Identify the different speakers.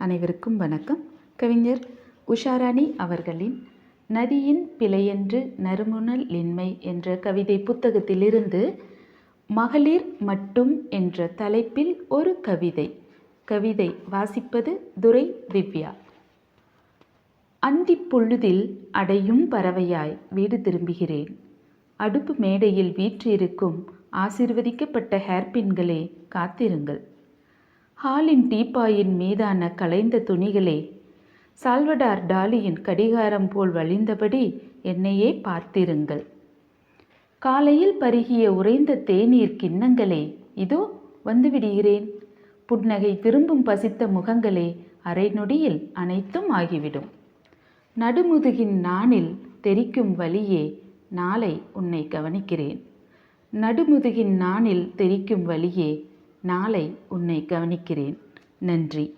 Speaker 1: அனைவருக்கும் வணக்கம். கவிஞர் உஷாராணி அவர்களின் நதியின் பிழையென்று நறுமுணல் இன்மை என்ற கவிதை புத்தகத்திலிருந்து மகளிர் மட்டும் என்ற தலைப்பில் ஒரு கவிதை. கவிதை வாசிப்பது துரை திவ்யா. அந்தி பொழுதில் அடையும் பறவையாய் வீடு திரும்புகிறேன். அடுப்பு மேடையில் வீற்றிருக்கும் ஆசிர்வதிக்கப்பட்ட ஹேர்பின்களே காத்திருங்கள். ஹாலின் டீப்பாயின் மீதான கலைந்த துணிகளே. சால்வடார் டாலியின் கடிகாரம் போல் வழிந்தபடி என்னையே பார்த்திருங்கள். காலையில் பருகிய உறைந்த தேநீர் கிண்ணங்களே இதோ வந்துவிடுகிறேன். புன்னகை திரும்பும் பசித்த முகங்களே அரை நொடியில் அனைத்தும் ஆகிவிடும். நடுமுதுகின் நாணில் தெரிக்கும் வழியே நாளை உன்னை கவனிக்கிறேன். நடுமுதுகின் நாணில் தெரிக்கும் வழியே நாளை உன்னை கவனிக்கிறேன். நன்றி.